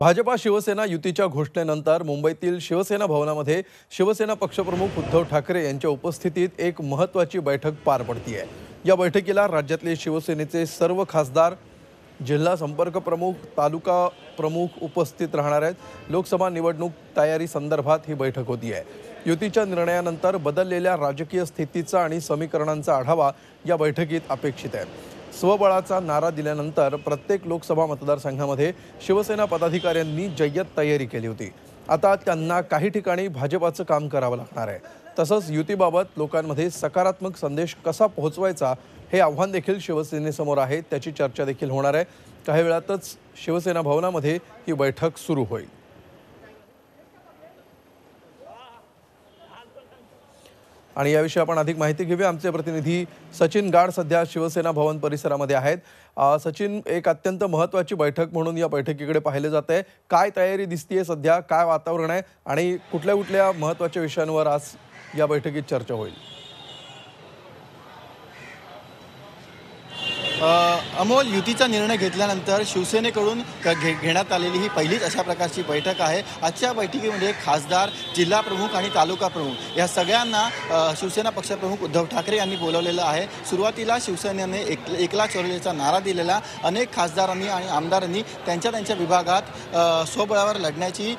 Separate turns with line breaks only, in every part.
भाजपा शिवसेना युतीच्या घोषणेनंतर मुंबईतील शिवसेना भवनामध्ये शिवसेना पक्षप्रमुख उद्धव ठाकरे यांच्या उपस्थितीत एक महत्त्वाची बैठक पार पडतीय. या बैठकीला राज्यातले शिवसेनेचे सर्व खासदार जिल्हा संपर्क प्रमुख तालुका प्रमुख उपस्थित राहणार आहेत. लोकसभा निवडणूक तयारी संदर्भात ही बैठक होती आहे युतीच्या निर्णयानंतर बदललेल्या राजकीय स्थितीचा आणि समीकरणांचा आढावा या बैठकीत अपेक्षित आहे. स्वबळाचा नारा दिल्यानंतर प्रत्येक लोकसभा मतदारसंघामध्ये शिवसेना पदाधिकाऱ्यांनी जय्यत तयारी केली होती. आता त्यांना काही ठिकाणी भाजपाचं काम करावं लागणार आहे. तसंच युतीबाबत लोकांमध्ये सकारात्मक संदेश कसा पोहोचवायचा हे आव्हान देखील शिवसेनेसमोर आहे. त्याची चर्चा देखील होणार आहे. काही वेळातच शिवसेना भवनामध्ये ही बैठक सुरू होईल. आणि याविषयी आपण अधिक माहिती घेऊया. आमचे प्रतिनिधी सचिन गाड सध्या शिवसेना भवन परिसरामध्ये आहेत. सचिन एक अत्यंत महत्त्वाची बैठक म्हणून या बैठकीकडे पाहिले जात आहे. काय तयारी दिसतीये सध्या? काय वातावरण आहे? आणि कुठल्या कुठल्या महत्त्वाच्या विषयांवर आज या बैठकीत चर्चा होईल?
अमोल युतीचा निर्णय घेतल्यानंतर शिवसेनेकडून घे घेण्यात आलेली ही पहिलीच अशा प्रकारची बैठक आहे. आजच्या बैठकीमध्ये खासदार जिल्हा प्रमुख आणि तालुका प्रमुख या सगळ्यांना शिवसेना पक्षप्रमुख उद्धव ठाकरे यांनी बोलवलेलं आहे. सुरुवातीला शिवसेनेने एक एकला चोरलेचा नारा दिलेला. अनेक खासदारांनी आणि आमदारांनी त्यांच्या त्यांच्या विभागात स्वबळावर लढण्याची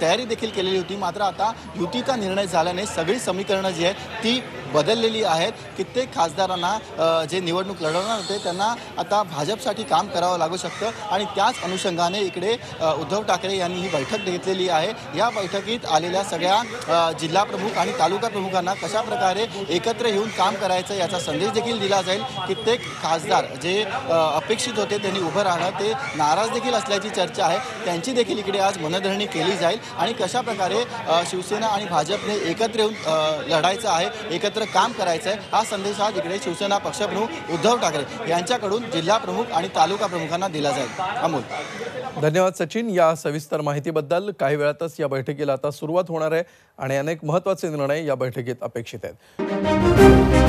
तयारी देखील केलेली होती. मात्र आता युतीचा निर्णय झाल्याने सगळी समीकरणं जी आहेत ती बदललेली आहेत. कित्येक खासदारांना जे निवडणूक लढवणार होते त्यांना आता भाजपसाठी काम करावं लागू शकतं. आणि त्याच अनुषंगाने इकडे उद्धव ठाकरे यांनी ही बैठक घेतलेली आहे. या बैठकीत आलेल्या सगळ्या जिल्हा प्रमुख आणि तालुका प्रमुखांना कशा प्रकारे एकत्र येऊन काम करायचं याचा संदेश देखील दिला जाईल. कित्येक खासदार जे अपेक्षित होते त्यांनी उभं राहणं ते नाराज देखील असल्याची चर्चा आहे. त्यांची देखील इकडे आज मनधरणी केली जाईल. आणि कशा प्रकारे शिवसेना आणि भाजपने एकत्र येऊन लढायचं आहे एकत्र एकत्र काम करायचं आहे हा संदेश आज इकडे शिवसेना पक्षप्रमुख उद्धव ठाकरे यांच्याकडून जिल्हा प्रमुख आणि तालुका प्रमुखांना दिला जाईल. अमोल.
धन्यवाद सचिन. या सविस्तर माहितीबद्दल काही वेळातच या बैठकीला आता सुरुवात होणार आहे आणि अनेक महत्त्वाचे निर्णय या बैठकीत अपेक्षित आहेत.